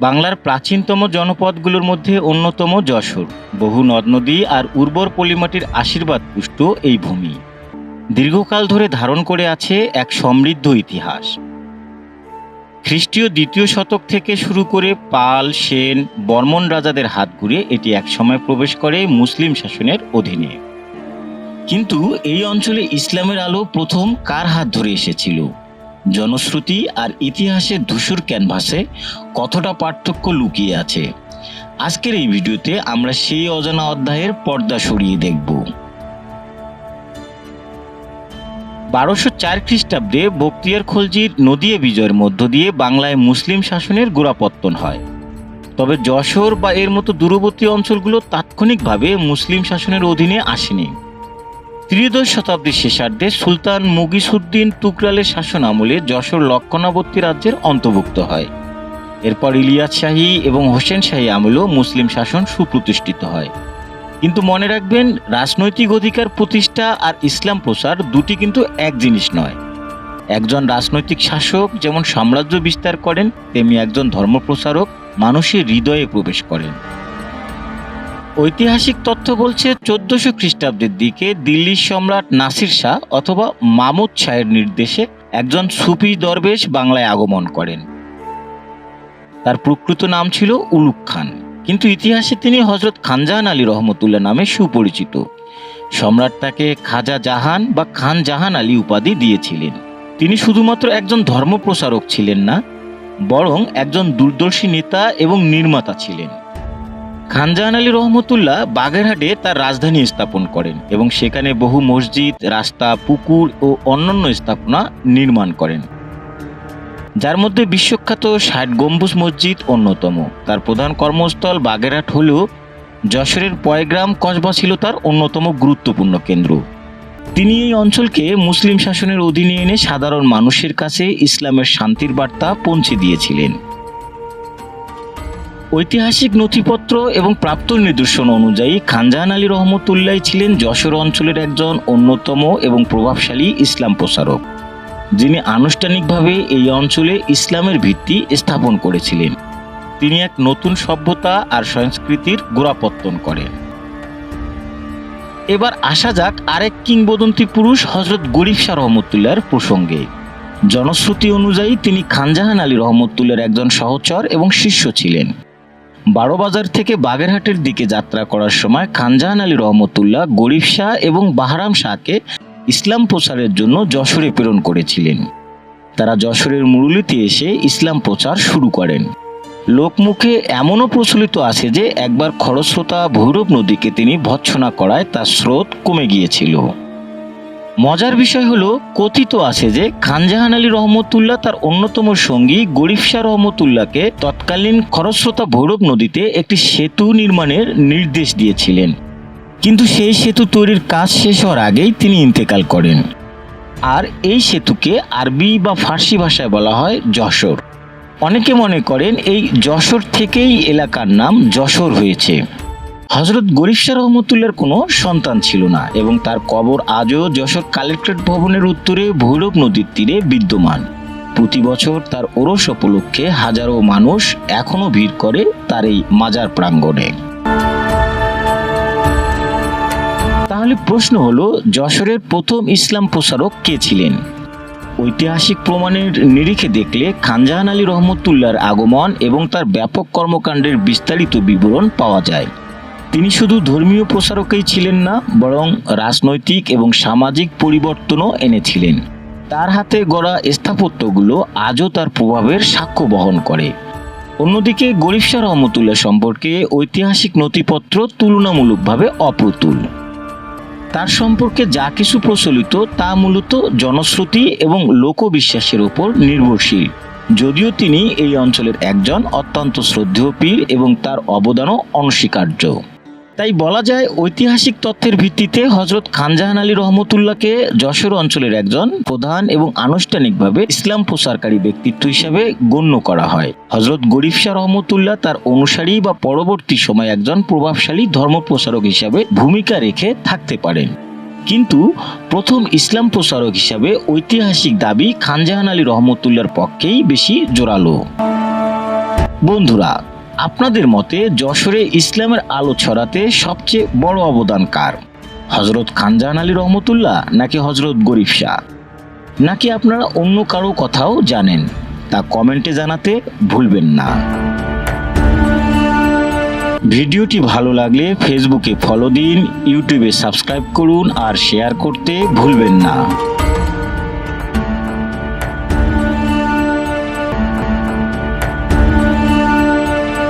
বাংলার প্রাচীনতম জনপদগুলোর মধ্যে অন্যতম যশোর। বহু নদ নদী আর উর্বর পলিমাটির আশীর্বাদ পুষ্ট এই ভূমি। দীর্ঘকাল ধরে ধারণ করে আছে এক সমৃদ্ধ ইতিহাস। খ্রিস্টীয় দ্বিতীয় শতক থেকে শুরু করে পাল, সেন, বর্মন রাজাদের হাত ঘুরে এটি একসময় প্রবেশ করে মুসলিম শাসনের অধীনে। কিন্তু এই অঞ্চলে ইসলামের আলো প্রথম কার হাত ধরে এসেছিল? জনশ্রুতি আর ইতিহাসের ধূসর ক্যানভাসে কতটা পার্থক্য লুকিয়ে আছে? আজকের এই ভিডিওতে আমরা সেই অজানা অধ্যায়ের পর্দা সরিয়ে দেখব। বারোশো চার খ্রিস্টাব্দে বক্তিয়ার খলজির নদিয়া বিজয়ের মধ্য দিয়ে বাংলায় মুসলিম শাসনের গোড়াপত্তন হয়। তবে যশোর বা এর মতো দূরবর্তী অঞ্চলগুলো তাৎক্ষণিকভাবে মুসলিম শাসনের অধীনে আসেনি। ত্রিদশ শতাব্দীর শেষার্ধে সুলতান মুগিসুদ্দিন তুকরালের শাসন আমলে যশোর লক্ষণাবর্তী রাজ্যের অন্তর্ভুক্ত হয়। এরপর ইলিয়াস শাহী এবং হোসেন শাহী আমলেও মুসলিম শাসন সুপ্রতিষ্ঠিত হয়। কিন্তু মনে রাখবেন, রাজনৈতিক অধিকার প্রতিষ্ঠা আর ইসলাম প্রসার দুটি কিন্তু এক জিনিস নয়। একজন রাজনৈতিক শাসক যেমন সাম্রাজ্য বিস্তার করেন, তেমনি একজন ধর্মপ্রসারক মানুষের হৃদয়ে প্রবেশ করেন। ঐতিহাসিক তথ্য বলছে চোদ্দশো খ্রিস্টাব্দের দিকে দিল্লির সম্রাট নাসির শাহ অথবা মামুদ শাহের নির্দেশে একজন সুফি দরবেশ বাংলায় আগমন করেন। তার প্রকৃত নাম ছিল উলুক খান। কিন্তু ইতিহাসে তিনি হজরত খানজাহান আলী রহমতুল্লাহ নামে সুপরিচিত। সম্রাট তাকে খাজা জাহান বা খান জাহান আলী উপাধি দিয়েছিলেন। তিনি শুধুমাত্র একজন ধর্মপ্রসারক ছিলেন না, বরং একজন দূরদর্শী নেতা এবং নির্মাতা ছিলেন। খানজাহান আলী রহমতুল্লাহ বাগেরহাটে তার রাজধানী স্থাপন করেন এবং সেখানে বহু মসজিদ, রাস্তা, পুকুর ও অন্যান্য স্থাপনা নির্মাণ করেন। যার মধ্যে বিশ্বখ্যাত ষাট গম্বুজ মসজিদ অন্যতম। তার প্রধান কর্মস্থল বাগেরহাট হলেও যশোরের পয়গ্রাম কসবা ছিল তার অন্যতম গুরুত্বপূর্ণ কেন্দ্র। তিনি এই অঞ্চলকে মুসলিম শাসনের অধীনে এনে সাধারণ মানুষের কাছে ইসলামের শান্তির বার্তা পৌঁছে দিয়েছিলেন। ঐতিহাসিক নথিপত্র এবং প্রাপ্ত নিদর্শন অনুযায়ী খানজাহান আলী রহমতুল্লাহ ছিলেন যশোর অঞ্চলের একজন অন্যতম এবং প্রভাবশালী ইসলাম প্রসারক, যিনি আনুষ্ঠানিকভাবে এই অঞ্চলে ইসলামের ভিত্তি স্থাপন করেছিলেন। তিনি এক নতুন সভ্যতা আর সংস্কৃতির গোড়াপত্তন করেন। এবার আসা যাক আরেক কিংবদন্তি পুরুষ হজরত গরিব শাহ রহমতুল্লাহর প্রসঙ্গে। জনশ্রুতি অনুযায়ী তিনি খানজাহান আলী রহমতুল্লার একজন সহচর এবং শিষ্য ছিলেন। বারোবাজার থেকে বাগেরহাটের দিকে যাত্রা করার সময় খানজাহান আলী রহমতুল্লাহ, গরিব শাহ এবং বাহারাম শাহকে ইসলাম প্রচারের জন্য যশোরে প্রেরণ করেছিলেন। তারা যশোরের মুরুলিতে এসে ইসলাম প্রচার শুরু করেন। লোকমুখে এমনও প্রচলিত আছে যে, একবার খরস্রোতা ভৈরব নদীকে তিনি ভৎসনা করায় তার স্রোত কমে গিয়েছিল। মজার বিষয় হলো, কথিত আছে যে খানজাহান আলী রহমতুল্লাহ তার অন্যতম সঙ্গী গরিব শাহ রহমতুল্লাহকে তৎকালীন খরস্রোতা ভৈরব নদীতে একটি সেতু নির্মাণের নির্দেশ দিয়েছিলেন। কিন্তু সেই সেতু তৈরির কাজ শেষ হওয়ার আগেই তিনি ইন্তেকাল করেন। আর এই সেতুকে আরবি বা ফার্সি ভাষায় বলা হয় যশোর। অনেকে মনে করেন এই যশোর থেকেই এলাকার নাম যশোর হয়েছে। হজরত গরিব রহমতুল্লার কোনো সন্তান ছিল না এবং তার কবর আজও যশোর কালেক্টরেট ভবনের উত্তরে ভৈরব নদীর তীরে বিদ্যমান। প্রতি বছর তার ওরস উপলক্ষে হাজারো মানুষ এখনও ভিড় করে তার এই মাজার প্রাঙ্গণে। তাহলে প্রশ্ন হলো, যশোরের প্রথম ইসলাম প্রসারক কে ছিলেন? ঐতিহাসিক প্রমাণের নিরিখে দেখলে খানজাহান আলী রহমতুল্লার আগমন এবং তার ব্যাপক কর্মকাণ্ডের বিস্তারিত বিবরণ পাওয়া যায়। তিনি শুধু ধর্মীয় প্রসারকই ছিলেন না, বরং রাজনৈতিক এবং সামাজিক পরিবর্তনও এনেছিলেন। তার হাতে গড়া স্থাপত্যগুলো আজও তার প্রভাবের সাক্ষ্য বহন করে। অন্যদিকে গরিব শাহ রহমতুল্লাহ সম্পর্কে ঐতিহাসিক নথিপত্র তুলনামূলকভাবে অপ্রতুল। তার সম্পর্কে যা কিছু প্রচলিত তা মূলত জনশ্রুতি এবং লোকবিশ্বাসের উপর নির্ভরশীল। যদিও তিনি এই অঞ্চলের একজন অত্যন্ত শ্রদ্ধেয় পীর এবং তার অবদানও অনস্বীকার্য। তাই বলা যায় ঐতিহাসিক তথ্যের ভিত্তিতে হজরত খানজাহান আলী রহমতুল্লাহকে যশোর অঞ্চলের একজন প্রধান এবং আনুষ্ঠানিকভাবে ইসলাম প্রসারকারী ব্যক্তিত্ব হিসাবে গণ্য করা হয়। হজরত গরিব শাহ রহমতুল্লাহ তার অনুসারী বা পরবর্তী সময় একজন প্রভাবশালী ধর্ম ধর্মপ্রসারক হিসাবে ভূমিকা রেখে থাকতে পারেন। কিন্তু প্রথম ইসলাম প্রসারক হিসাবে ঐতিহাসিক দাবি খানজাহান আলী রহমতুল্লার পক্ষেই বেশি জোরালো। বন্ধুরা আপনাদের মতে যশোরে ইসলামের আলো ছড়াতে সবচেয়ে বড় অবদান কার? হজরত খানজাহান আলী রহমতুল্লাহ নাকি হজরত গরিব শাহ? নাকি আপনারা অন্য কারও কথাও জানেন? তা কমেন্টে জানাতে ভুলবেন না। ভিডিওটি ভালো লাগলে ফেসবুকে ফলো দিন ইউটিউবে সাবস্ক্রাইব করুন আর শেয়ার করতে ভুলবেন না।